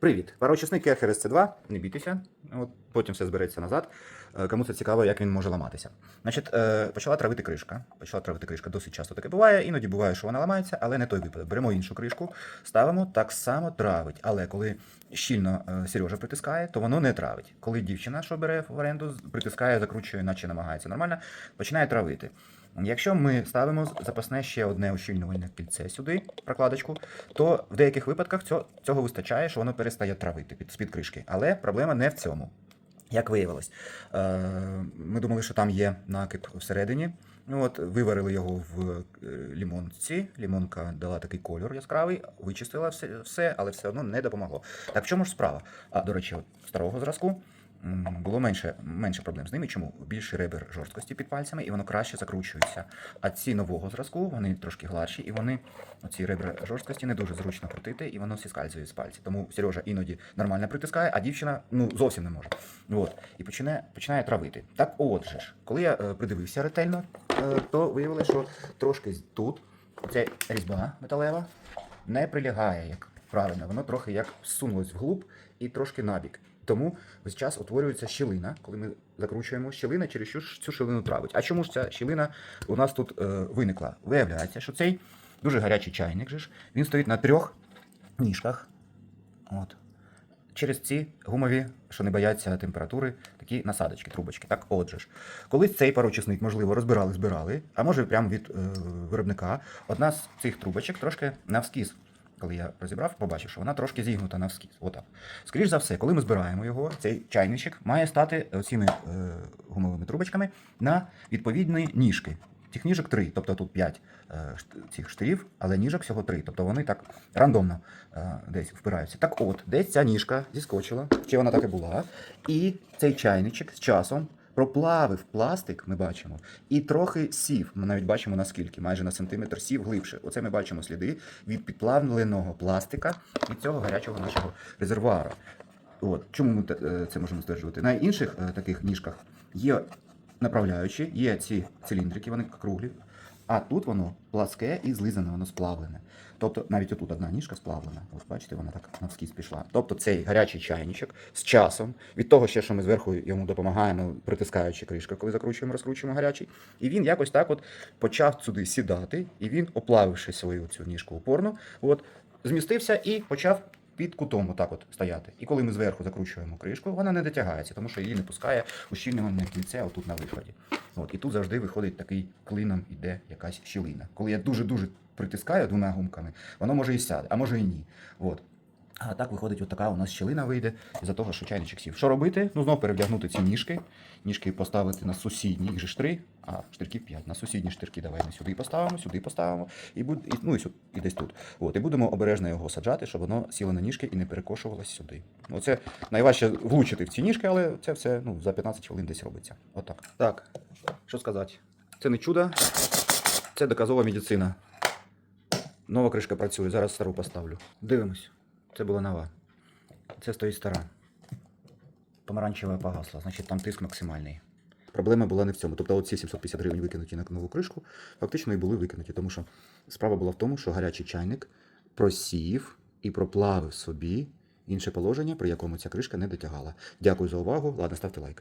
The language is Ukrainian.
Привіт! Пароочисник Керхер SC2, не бійтеся, от потім все збереться назад. Е, Кому це цікаво, як він може ламатися. Значить, е, почала травити кришка. Почала травити кришка, досить часто таке буває. Іноді буває, що вона ламається, але не той випадок. Беремо іншу кришку, ставимо, так само травить. Але коли щільно е, Сережа притискає, то воно не травить. Коли дівчина, що бере в оренду, притискає, закручує, наче намагається нормально, починає травити. Якщо ми ставимо запасне ще одне ущільнювальне кільце сюди, прокладочку, то в деяких випадках цього, вистачає, що воно перестає травити під, з-під кришки. Але проблема не в цьому. Як виявилось, е, ми думали, що там є накип всередині. Ну, от, виварили його в е, лімонці. Лімонка дала такий кольор яскравий, вичистила все, але все одно не допомогло. Так в чому ж справа? А до речі, от, старого зразку було менше, менше проблем з ними. Чому? Більший ребер жорсткості під пальцями, і воно краще закручується. А ці нового зразку, вони трошки гладші, і вони, оці ребра жорсткості, не дуже зручно крутити, і воно зіскальзує з пальців. Тому Сережа іноді нормально притискає, а дівчина ну, зовсім не може. От. І починає, починає травити. Так отже ж, коли я е, придивився ретельно, е, то виявилося, що трошки тут ця різьба металева не прилягає, як правильно, воно трохи як всунулось вглуб і трошки набік. Тому весь час утворюється щілина, коли ми закручуємо щілина, через що цю щілину травить. А чому ж ця щілина у нас тут е, виникла? Виявляється, що цей дуже гарячий чайник же ж, він стоїть на трьох ніжках. От. Через ці гумові, що не бояться температури, такі насадочки, трубочки. Так, отже ж. Колись цей пароочисник, можливо, розбирали, збирали, а може прямо від е, виробника. Одна з цих трубочок трошки навскіз. Коли я розібрав, побачив, що вона трошки зігнута навскіз. Отак. Скоріш за все, коли ми збираємо його, цей чайничок має стати цими е, гумовими трубочками на відповідні ніжки. Цих ніжок три, тобто тут 5 цих штирів, але ніжок всього три. Тобто вони так рандомно е, десь впираються. Так от, десь ця ніжка зіскочила, чи вона так і була, і цей чайничок з часом проплавив пластик, ми бачимо, і трохи сів. Ми навіть бачимо наскільки, майже на сантиметр сів глибше. Оце ми бачимо сліди від підплавленого пластика від цього гарячого нашого резервуара. От чому ми е, це можемо стверджувати? На інших е, таких ніжках є направляючі, є ці циліндрики, вони круглі. А тут воно пласке і злизане, воно сплавлене. Тобто навіть отут одна ніжка сплавлена. Ось бачите, вона так навскіз пішла. Тобто цей гарячий чайничок з часом, від того ще, що ми зверху йому допомагаємо, притискаючи кришку, коли закручуємо, розкручуємо гарячий. І він якось так от почав сюди сідати, і він, оплавивши свою цю ніжку опорну, от, змістився і почав під кутом отак от стояти. І коли ми зверху закручуємо кришку, вона не дотягається, тому що її не пускає ущільнювальне кільце отут на виході. От, і тут завжди виходить такий клином іде якась щілина. Коли я дуже-дуже притискаю двома гумками, воно може і сяде, а може і ні. От. А так виходить, от така у нас щілина вийде із-за того, що чайничок сів. Що робити? Ну, знов перевдягнути ці ніжки. Ніжки поставити на сусідні, їх же ж три, а штирків 5. На сусідні штирки давай ми сюди поставимо, сюди поставимо, і, буд... і, ну, і, сюди, і десь тут. От, і будемо обережно його саджати, щоб воно сіло на ніжки і не перекошувалось сюди. Оце найважче влучити в ці ніжки, але це все ну, за 15 хвилин десь робиться. Отак. Так, що сказати? Це не чудо, це доказова медицина. Нова кришка працює, зараз стару поставлю. Дивимось. Це була нова. Це стоїть стара. Помаранчева погасла, значить там тиск максимальний. Проблема була не в цьому. Тобто оці 750 гривень викинуті на нову кришку, фактично і були викинуті, тому що справа була в тому, що гарячий чайник просів і проплавив собі інше положення, при якому ця кришка не дотягала. Дякую за увагу. Ладно, ставте лайк.